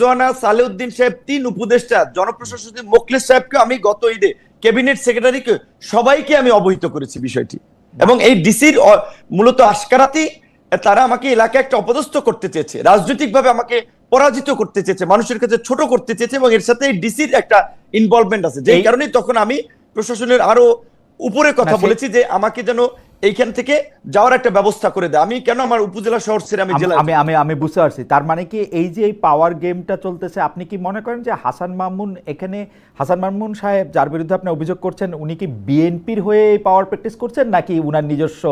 রেজওয়ানা সালেউদ্দিন সাহেব তিন উপদেষ্টা জনপ্রশাসন মোকলেস সাহেবকে আমি গত ঈদে ক্যাবিনেট সেক্রেটারিকে সবাইকে আমি অবহিত করেছি বিষয়টি। এবং এই ডিসির মূলত আশকারাতেই তারা আমাকে এলাকায় একটা অপদস্থ করতে চেয়েছে রাজনৈতিকভাবে আমাকে পরাজিত করতে চেয়েছে মানুষের কাছে ছোট করতে চেয়েছে এবং এর সাথে ডিসির একটা ইনভলভমেন্ট আছে। যেই এই- কারণেই তখন আমি প্রশাসনের আরও উপরে কথা বলেছি যে আমাকে যেন এইখান থেকে যাওয়ার একটা ব্যবস্থা করে দেয়। আমি কেন আমার উপজেলা শহর ছেড়ে আমি জেলা আমি আমি আমি বুঝতে পারছি। তার মানে কি এই যে এই পাওয়ার গেমটা চলতেছে আপনি কি মনে করেন যে হাসান মামুন এখানে হাসান মামুন সাহেব যার বিরুদ্ধে আপনি অভিযোগ করছেন উনি কি বিএনপির হয়ে এই পাওয়ার প্র্যাকটিস করছেন নাকি উনার নিজস্ব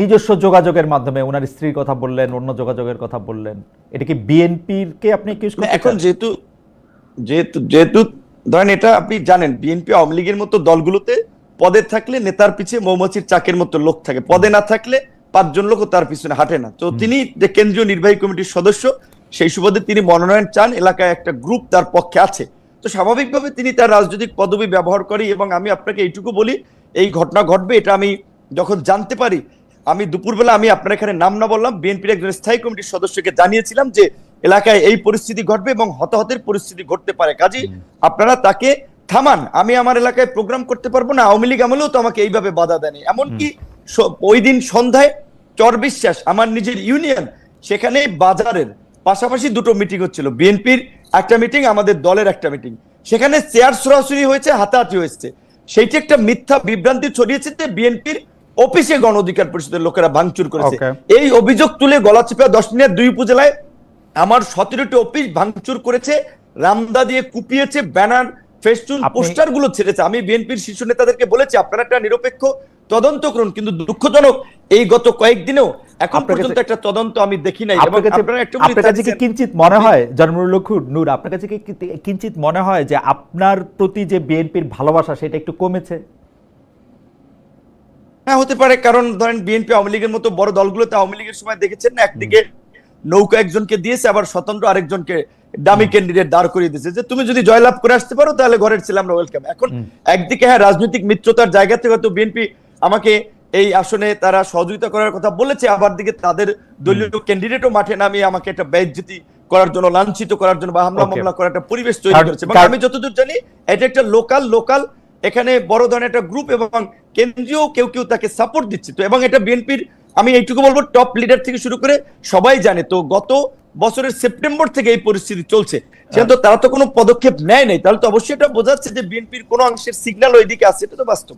নিজস্ব যোগাযোগের মাধ্যমে উনার স্ত্রীর কথা বললেন অন্য যোগাযোগের কথা বললেন? এটা কি বিএনপির কে আপনি এখন যেহেতু যেহেতু যেহেতু ধরেন এটা আপনি জানেন বিএনপি আওয়ামী লীগের মতো দলগুলোতে পদে থাকলে নেতার পিছে মৌমাছির চাকের মতো লোক থাকে। পদে না থাকলে পাঁচজন লোক তার পিছনে হাঁটে না। তো তিনি যে কেন্দ্রীয় নির্বাহী কমিটির সদস্য সেই সুবাদে তিনি মনোনয়ন চান এলাকায় একটা গ্রুপ তার পক্ষে আছে। তো স্বাভাবিকভাবে তিনি তার রাজনৈতিক পদবি ব্যবহার করি এবং আমি আপনাকে এইটুকু বলি এই ঘটনা ঘটবে এটা আমি যখন জানতে পারি আমি দুপুরবেলা আমি আপনার এখানে নাম না বললাম বিএনপির একজন স্থায়ী কমিটির সদস্যকে জানিয়েছিলাম যে এলাকায় এই পরিস্থিতি ঘটবে এবং হতাহতের পরিস্থিতি ঘটতে পারে। কাজে আপনারা তাকে থামান আমি আমার এলাকায় প্রোগ্রাম করতে পারব না আওয়ামী লীগ আমলেও তো আমাকে এইভাবে বাধা দেয়নি। এমনকি ওই দিন সন্ধ্যায় চর বিশ্বাস আমার নিজের ইউনিয়ন সেখানে বাজারের পাশাপাশি দুটো মিটিং হচ্ছিল। বিএনপির একটা মিটিং আমাদের দলের একটা মিটিং সেখানে চেয়ার সরাসরি হয়েছে হাতাহাতি হয়েছে। সেইটি একটা মিথ্যা বিভ্রান্তি ছড়িয়েছে যে বিএনপির অফিসে গণ অধিকার পরিষদের লোকেরা ভাঙচুর করেছে। এই অভিযোগ তুলে গলাচিপা দশ মিনিট দুই উপজেলায় আমার সতেরোটি অফিস ভাঙচুর করেছে রামদা দিয়ে কুপিয়েছে ব্যানার ফেস্টুন পোস্টারগুলো ছেড়েছে। আমি বিএনপির শীর্ষ নেতাদেরকে বলেছি আপনারা একটা নিরপেক্ষ তদন্ত করুন কিন্তু দুঃখজনক এই গত কয়েকদিনেও এখন পর্যন্ত একটা তদন্ত আমি দেখি নাই। এবং আপনার কাছে কি কিঞ্চিত মনে হয় নূর আপনার কাছে কি- কিঞ্চিত মনে হয় যে আপনার প্রতি যে বিএনপির ভালোবাসা সেটা একটু কমেছে? হ্যাঁ হতে পারে কারণ ধরেন বিএনপি আওয়ামী লীগের মতো বড় দলগুলোতে আওয়ামী লীগের সময় দেখেছেন না একদিকে নৌকা একজনকে দিয়েছে আবার স্বতন্ত্র আরেকজনকে দামি ক্যান্ডিডেট দাঁড় করিয়ে দিয়েছে। যে তুমি যদি জয়লাভ করে আসতে পারো তাহলে ঘরের ছেলে আমরা ওয়েলকাম এখন একদিকে হ্যাঁ রাজনৈতিক মিত্রতার জায়গা থেকে হয়তো বিএনপি আমাকে এই আসনে তারা সহযোগিতা করার কথা বলেছে আবার দিকে তাদের দলীয় ক্যান্ডিডেটও মাঠে নামিয়ে আমাকে একটা ব্যয়জ্যোতি করার জন্য লাঞ্ছিত করার জন্য বা হামলা মামলা করার একটা পরিবেশ তৈরি করেছে। এবং আমি যতদূর জানি এটা একটা লোকাল লোকাল এখানে বড় ধরনের একটা গ্রুপ এবং কেন্দ্রীয় কেউ কেউ তাকে সাপোর্ট দিচ্ছে। তো এবং এটা বিএনপির আমি এইটুকু বলব টপ লিডার থেকে শুরু করে সবাই জানে তো গত বছরের সেপ্টেম্বর থেকে এই পরিস্থিতি চলছে। সেহেতু তারা তো কোনো পদক্ষেপ নেয় নাই। তাহলে তো অবশ্যই এটা বোঝাচ্ছে যে বিএনপির কোনো অংশের সিগন্যাল ওইদিকে আছে, এটা তো বাস্তব।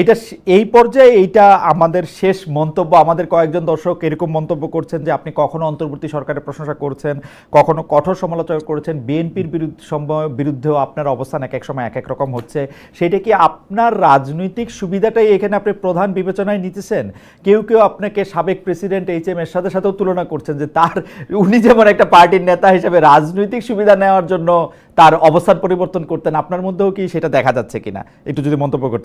এটা এই পর্যায়ে এইটা আমাদের শেষ মন্তব্য। আমাদের কয়েকজন দর্শক এরকম মন্তব্য করছেন যে, আপনি কখনো অন্তর্বর্তী সরকারের প্রশংসা করছেন, কখনো কঠোর সমালোচনা করেছেন, বিএনপির বিরুদ্ধে বিরুদ্ধেও আপনার অবস্থান এক এক সময় এক এক রকম হচ্ছে। সেটা কি আপনার রাজনৈতিক সুবিধাটাই এখানে আপনি প্রধান বিবেচনায় নিতেছেন? কেউ কেউ আপনাকে সাবেক প্রেসিডেন্ট এইচ এম এর সাথে সাথেও তুলনা করছেন যে, তার উনি যেমন একটা পার্টির নেতা হিসেবে রাজনৈতিক সুবিধা নেওয়ার জন্য তার অবস্থান পরিবর্তন করতেন, আপনার মধ্যেও কি সেটা দেখা যাচ্ছে কিনা? একটু যদি মন্তব্য করতে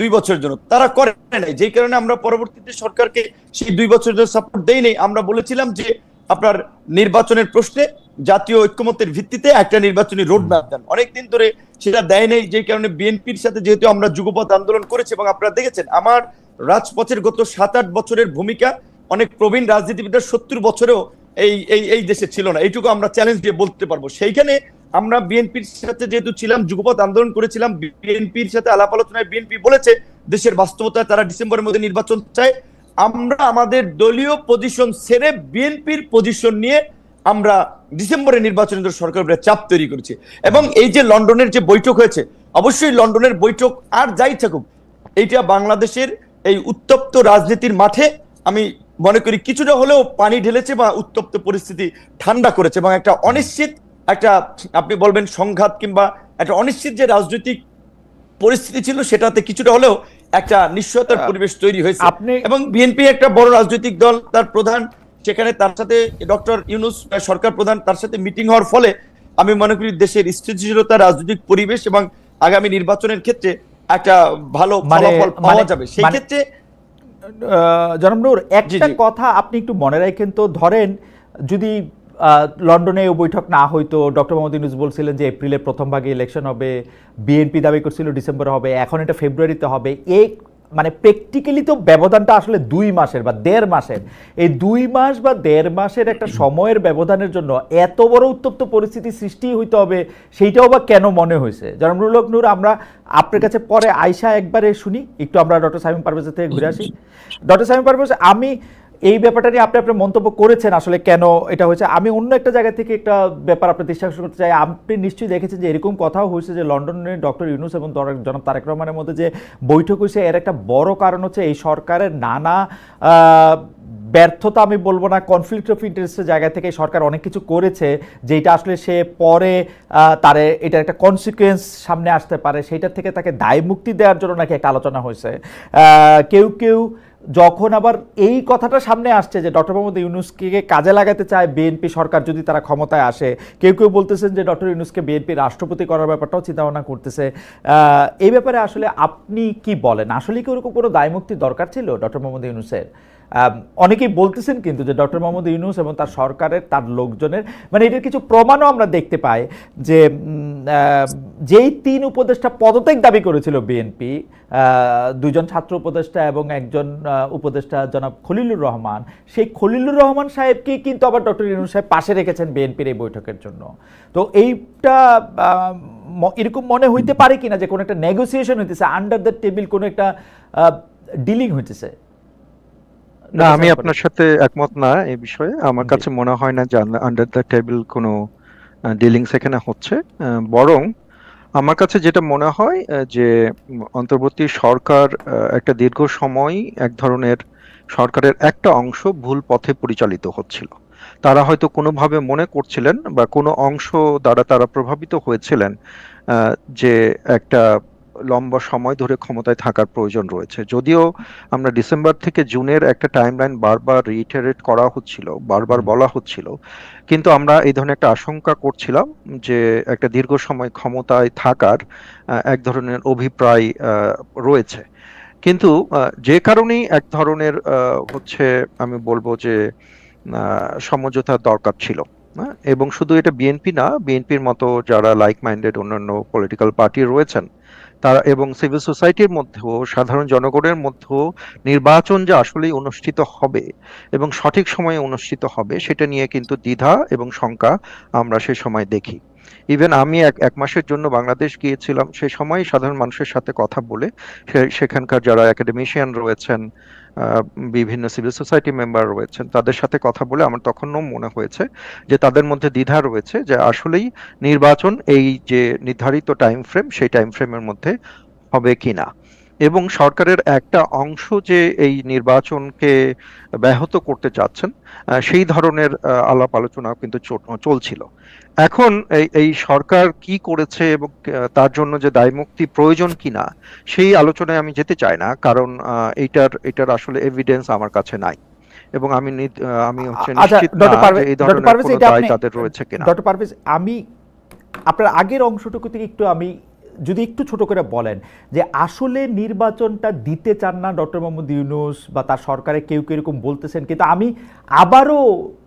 দুই বছরের জন্য। তারা করে নাই। যেই কারণে আমরা পরবর্তীতে সরকারকে সেই দুই বছরের জন্য সাপোর্ট দেই নাই। আমরা বলেছিলাম যে আপনার নির্বাচনের প্রশ্নে জাতীয় ঐক্যমতের ভিত্তিতে একটা নির্বাচনী রোড ম্যাপ দেন। অনেকদিন ধরে সেটা দেয় নাই, যেই কারণে বিএনপির সাথে যেহেতু আমরা যুগপথ আন্দোলন করেছি এবং আপনারা দেখেছেন, আমার রাজপথের গত সাত আট বছরের ভূমিকা অনেক প্রবীণ রাজনীতিবিদরা সত্তর বছরেও এই এই এই দেশে ছিল না। এইটুকু আমরা চ্যালেঞ্জ দিয়ে বলতে পারব। সেইখানে আমরা বিএনপির সাথে যেহেতু ছিলাম যুগপথ আন্দোলন করেছিলাম, বিএনপির সাথে আলাপ আলোচনায় বিএনপি বলেছে, দেশের বাস্তবতায় তারা ডিসেম্বরের মধ্যে নির্বাচন চায়। আমরা আমাদের দলীয় পজিশন ছেড়ে বিএনপির পজিশন নিয়ে আমরা ডিসেম্বরে নির্বাচনের জন্য সরকার চাপ তৈরি করেছি। এবং এই যে লন্ডনের যে বৈঠক হয়েছে, অবশ্যই লন্ডনের বৈঠক আর যাই থাকুক, এইটা বাংলাদেশের এই উত্তপ্ত রাজনীতির মাঠে আমি মনে করি কিছুটা হলেও পানি ঢেলেছে বা উত্তপ্ত পরিস্থিতি ঠান্ডা করেছে এবং একটা অনিশ্চিত একটা আপনি বলবেন সংঘাত কিংবা একটা অনিশ্চিত যে রাজনৈতিক পরিস্থিতি ছিল সেটাতে কিছুটা হলেও একটা নিশ্চয়তার পরিবেশ তৈরি হয়েছে। আপনি- এবং বিএনপি একটা বড় রাজনৈতিক দল তার প্রধান সেখানে তার সাথে ডক্টর ইউনুস সরকার প্রধান তার সাথে মিটিং হওয়ার ফলে আমি মনে করি দেশের স্থিতিশীলতা রাজনৈতিক পরিবেশ এবং আগামী নির্বাচনের ক্ষেত্রে একটা ভালো মানে- ফলাফল পাওয়া মানে- যাবে। সেই মানে- ক্ষেত্রে আহ, জনাব নূর একটা কথা আপনি একটু মনে রাখেন তো ধরেন যদি লন্ডনে বৈঠক না হইতো ডক্টর মোহাম্মদ ইউনুস বলছিলেন যে এপ্রিলের প্রথম ভাগে ইলেকশন হবে বিএনপি দাবি করছিল ডিসেম্বরে হবে, এখন এটা ফেব্রুয়ারিতে হবে। এই মানে প্র্যাকটিক্যালি তো ব্যবধানটা আসলে দুই মাসের বা দেড় মাসের। এই দুই মাস বা দেড় মাসের একটা সময়ের ব্যবধানের জন্য এত বড় উত্তপ্ত পরিস্থিতি সৃষ্টি হইতে হবে, সেইটাও বা কেন মনে হয়েছে? হক নূর, আমরা আপনার কাছে পরে আয়সা একবারে শুনি, একটু আমরা ডক্টর সাইমন পারভেজের থেকে ঘুরে আসি। ডক্টর সাইমন পারভেজ, আমি এই ব্যাপারটা নিয়ে আপনি আপনার মন্তব্য করেছেন আসলে কেন? এটা হয়েছে, আমি অন্য একটা জায়গা থেকে একটা ব্যাপার আপনার দৃষ্টি করতে চাই। আপনি নিশ্চয়ই দেখেছেন যে এরকম কথাও হয়েছে যে লন্ডনে ডক্টর ইউনুস এবং জনাব তারেক রহমানের মধ্যে যে বৈঠক হয়েছে, এর একটা বড় কারণ হচ্ছে এই সরকারের নানা ব্যর্থতা আমি বলব না কনফ্লিক্ট অফ ইন্টারেস্টের জায়গা থেকে সরকার অনেক কিছু করেছে, যেটা আসলে সে পরে তার এটার একটা কনসিকুয়েন্স সামনে আসতে পারে সেটা থেকে তাকে দায় মুক্তি দেওয়ার জন্য নাকি একটা আলোচনা হয়েছে। কেউ কেউ যখন আবার এই কথাটা সামনে আসছে যে ডক্টর মোহাম্মদ ইউনুসকে কাজে লাগাতে চায় বিএনপি সরকার যদি তারা ক্ষমতায় আসে, কেউ কেউ বলতেছেন যে ডক্টর ইউনুসকে বিএনপি রাষ্ট্রপতি করার ব্যাপারটাও চিন্তা ভাবনা করতেছে এই ব্যাপারে আসলে আপনি কি বলেন? আসলে কি ওরকম কোনো দায়মুক্তির দরকার ছিল ডক্টর মোহাম্মদ ইউনুসের? অনেকেই বলতেছেন কিন্তু যে ডক্টর মোহাম্মদ ইউনুস এবং তার সরকারের, তার লোকজনের মানে এটার কিছু প্রমাণও আমরা দেখতে পাই যে যেই তিন উপদেষ্টা পদত্যাগ দাবি করেছিল বিএনপি দুজন ছাত্র উপদেষ্টা এবং একজন উপদেষ্টা জনাব খলিলুর রহমান, সেই খলিলুর রহমান সাহেবকে কিন্তু আবার ডক্টর ইউনুস সাহেব পাশে রেখেছেন বিএনপির এই বৈঠকের জন্য। তো এইটা এরকম মনে হইতে পারে কিনা যে কোনো একটা নেগোসিয়েশন হইতেছে আন্ডার দ্য টেবিল কোনো একটা ডিলিং হইতেছে। না আমি আপনার সাথে একমত না এই বিষয়ে। আমার কাছে মনে হয় না যে আন্ডার দ্য টেবিল কোনো ডিলিংস এখানে হচ্ছে। বরং আমার কাছে যেটা মনে হয় যে অন্তর্বর্তী সরকার একটা দীর্ঘ সময় এক ধরনের সরকারের একটা অংশ ভুল পথে পরিচালিত হচ্ছিল। তারা হয়তো কোনোভাবে মনে করছিলেন বা কোনো অংশ দ্বারা তারা প্রভাবিত হয়েছিলেন যে একটা লম্বা সময় ধরে ক্ষমতায় থাকার প্রয়োজন রয়েছে। যদিও আমরা ডিসেম্বর থেকে জুনের একটা টাইমলাইন বারবার রিইটারেট করা হচ্ছিল বারবার বলা হচ্ছিল। কিন্তু আমরা এই ধরনের একটা আশঙ্কা করছিলাম যে একটা দীর্ঘ সময় ক্ষমতায় থাকার এক ধরনের অভিপ্রায় রয়েছে। কিন্তু যে কারণেই এক ধরনের হচ্ছে আমি বলব যে সমঝোতার দরকার ছিল? এবং শুধু এটা বিএনপি না বিএনপির মতো যারা লাইক মাইন্ডেড অন্যান্য পলিটিক্যাল পার্টি রয়েছেন, তারা এবং সিভিল সোসাইটির মধ্যেও, সাধারণ জনগণের মধ্যেও নির্বাচন যে আসলেই অনুষ্ঠিত হবে এবং সঠিক সময়ে অনুষ্ঠিত হবে, সেটা নিয়ে কিন্তু দ্বিধা এবং শঙ্কা আমরা সে সময় দেখি। ইভেন আমি এক এক মাসের জন্য বাংলাদেশ গিয়েছিলাম সেই সময় সাধারণ মানুষের সাথে কথা বলে সে- সেখানকার যারা একাডেমিশিয়ান রয়েছেন বিভিন্ন সিভিল সোসাইটি মেম্বার রয়েছেন, তাদের সাথে কথা বলে আমার তখনও মনে হয়েছে যে তাদের মধ্যে দ্বিধা রয়েছে যে আসলেই নির্বাচন এই যে নির্ধারিত টাইম ফ্রেম সেই টাইম ফ্রেমের মধ্যে হবে কিনা। এবং সরকারের একটা অংশ যে এই নির্বাচনকে ব্যাহত করতে চাচ্ছেন সেই ধরনের আলাপ আলোচনা কিন্তু চলছিল। এখন এই সরকার কি করেছে এবং তার জন্য যে দায়মুক্তি প্রয়োজন কিনা সেই আলোচনায় আমি যেতে চাই না কারণ আহ, এইটার এটার আসলে এভিডেন্স আমার কাছে নাই। এবং আমি আমি হচ্ছে আচ্ছা নিশ্চিত এই ধরনের কোনো দায় তাদের রয়েছে কিনা। ডক্টর পারভেজ আমি আপনার আগের অংশটুকু থেকে একটু আমি যদি একটু ছোট করে বলেন যে আসলে নির্বাচনটা দিতে চান না ডক্টর মোহাম্মদ ইউনুস বা তার সরকারে কেউ কেউ এরকম বলতেছেন কিন্তু আমি আবারও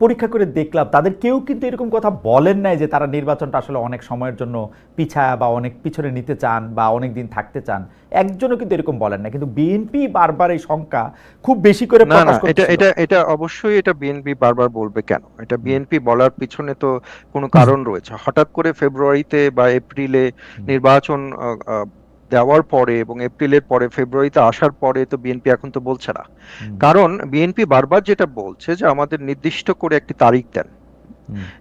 পরীক্ষা করে দেখলাম তাদের কেউ কিন্তু এরকম কথা বলেন নাই যে তারা নির্বাচনটা আসলে অনেক সময়ের জন্য পিছায়া বা অনেক পিছনে নিতে চান বা অনেক দিন থাকতে চান। একজনও কিন্তু এরকম বলেন না কিন্তু বিএনপি বারবার এই সংখ্যা খুব বেশি করে প্রকাশ এটা এটা এটা অবশ্যই এটা বিএনপি বারবার বলবে কেন? এটা বিএনপি বলার পিছনে তো কোনো কারণ রয়েছে। হঠাৎ করে ফেব্রুয়ারিতে বা এপ্রিলে নির্বাচন দেওয়ার পরে এবং এপ্রিলের পরে ফেব্রুয়ারিতে আসার পরে তো বিএনপি এখন তো বলছে না। কারণ বিএনপি বারবার যেটা বলছে যে আমাদের নির্দিষ্ট করে একটি তারিখ দেন।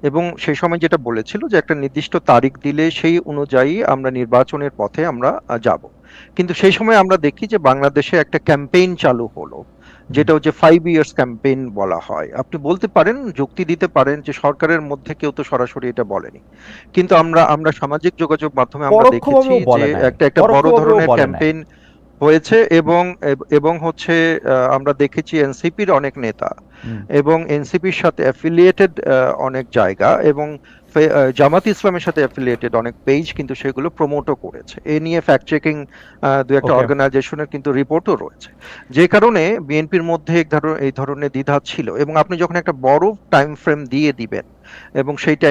এবং সেই সময় যেটা বলেছিল যে একটা নির্দিষ্ট তারিখ দিলে সেই অনুযায়ী আমরা নির্বাচনের পথে আমরা যাব। কিন্তু সেই সময় আমরা দেখি যে বাংলাদেশে একটা ক্যাম্পেইন চালু হলো। যেটা হচ্ছে ফাইভ ইয়ার্স ক্যাম্পেইন বলা হয়। আপনি বলতে পারেন যুক্তি দিতে পারেন যে সরকারের মধ্যে কেউ তো সরাসরি এটা বলেনি। কিন্তু আমরা আমরা সামাজিক যোগাযোগ মাধ্যমে আমরা দেখেছি যে একটা একটা বড় ধরনের ক্যাম্পেইন হয়েছে এবং এবং হচ্ছে আমরা দেখেছি এনসিপির অনেক নেতা এবং এনসিপির সাথে অ্যাফিলিয়েটেড অনেক জায়গা এবং জামাত ইসলামের সাথে অ্যাফিলিয়েটেড অনেক পেজ কিন্তু সেগুলো প্রমোটও করেছে। এ নিয়ে ফ্যাক্ট চেকিং দু একটা. অর্গানাইজেশনের কিন্তু রিপোর্টও রয়েছে। যে কারণে বিএনপির মধ্যে এই ধরনের দ্বিধা ছিল এবং আপনি যখন একটা বড় টাইম ফ্রেম দিয়ে দিবেন এবং সেই